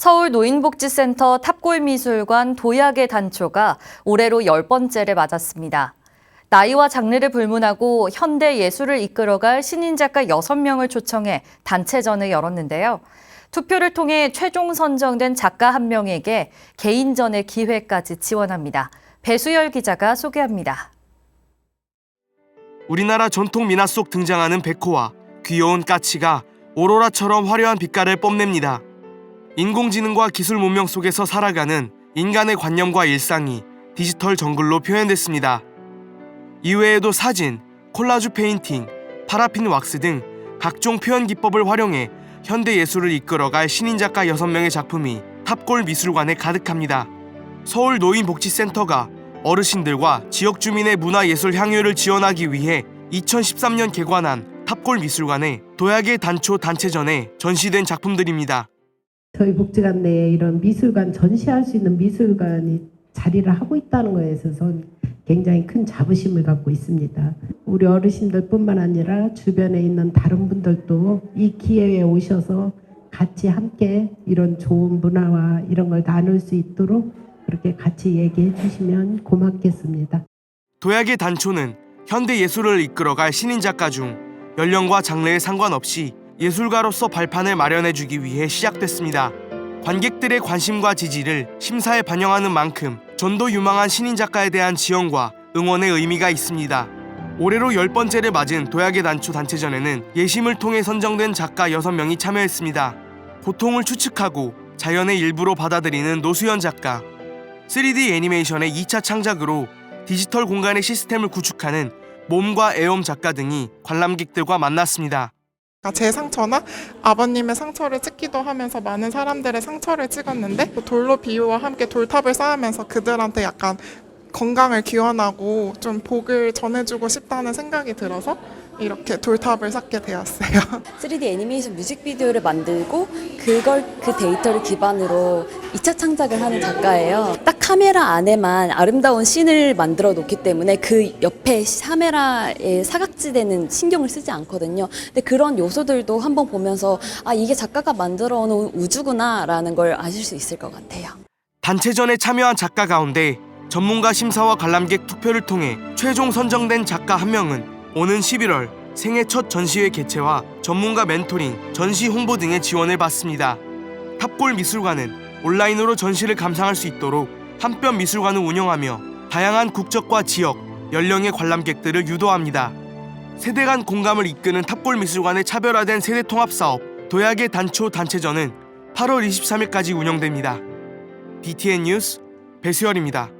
서울 노인복지센터 탑골미술관 도약의 단초가 올해로 열 번째를 맞았습니다. 나이와 장르를 불문하고 현대 예술을 이끌어갈 신인 작가 6명을 초청해 단체전을 열었는데요. 투표를 통해 최종 선정된 작가 한 명에게 개인전의 기회까지 지원합니다. 배수열 기자가 소개합니다. 우리나라 전통 민화 속 등장하는 백호와 귀여운 까치가 오로라처럼 화려한 빛깔을 뽐냅니다. 인공지능과 기술 문명 속에서 살아가는 인간의 관념과 일상이 디지털 정글로 표현됐습니다. 이외에도 사진, 콜라주 페인팅, 파라핀 왁스 등 각종 표현 기법을 활용해 현대 예술을 이끌어갈 신인 작가 6명의 작품이 탑골 미술관에 가득합니다. 서울 노인복지센터가 어르신들과 지역 주민의 문화예술 향유를 지원하기 위해 2013년 개관한 탑골 미술관에 도약의 단초 단체전에 전시된 작품들입니다. 저희 복지관 내에 이런 미술관 전시할 수 있는 미술관이 자리를 하고 있다는 거에 있어서 굉장히 큰 자부심을 갖고 있습니다. 우리 어르신들뿐만 아니라 주변에 있는 다른 분들도 이 기회에 오셔서 같이 함께 이런 좋은 문화와 이런 걸 나눌 수 있도록 그렇게 같이 얘기해 주시면 고맙겠습니다. 도약의 단초는 현대 예술을 이끌어갈 신인 작가 중 연령과 장르에 상관없이 예술가로서 발판을 마련해 주기 위해 시작됐습니다. 관객들의 관심과 지지를 심사에 반영하는 만큼 전도 유망한 신인 작가에 대한 지원과 응원의 의미가 있습니다. 올해로 열 번째를 맞은 도약의 단초 단체전에는 예심을 통해 선정된 작가 6명이 참여했습니다. 고통을 추측하고 자연의 일부로 받아들이는 노수연 작가, 3D 애니메이션의 2차 창작으로 디지털 공간의 시스템을 구축하는 몸과 애엄 작가 등이 관람객들과 만났습니다. 그러니까 제 상처나 아버님의 상처를 찍기도 하면서 많은 사람들의 상처를 찍었는데 또 돌로 비유와 함께 돌탑을 쌓으면서 그들한테 약간 건강을 기원하고 좀 복을 전해주고 싶다는 생각이 들어서 이렇게 돌탑을 쌓게 되었어요. 3D 애니메이션 뮤직비디오를 만들고 그걸 그 데이터를 기반으로 2차 창작을 하는 작가예요. 딱 카메라 안에만 아름다운 씬을 만들어 놓기 때문에 그 옆에 카메라에 사각지대는 신경을 쓰지 않거든요. 근데 그런 요소들도 한번 보면서 아 이게 작가가 만들어 놓은 우주구나라는 걸 아실 수 있을 것 같아요. 단체전에 참여한 작가 가운데 전문가 심사와 관람객 투표를 통해 최종 선정된 작가 한 명은 오는 11월 생애 첫 전시회 개최와 전문가 멘토링, 전시 홍보 등의 지원을 받습니다. 탑골 미술관은 온라인으로 전시를 감상할 수 있도록 한뼘 미술관을 운영하며 다양한 국적과 지역, 연령의 관람객들을 유도합니다. 세대 간 공감을 이끄는 탑골 미술관의 차별화된 세대 통합 사업 도약의 단초 단체전은 8월 23일까지 운영됩니다. BTN 뉴스 배수열입니다.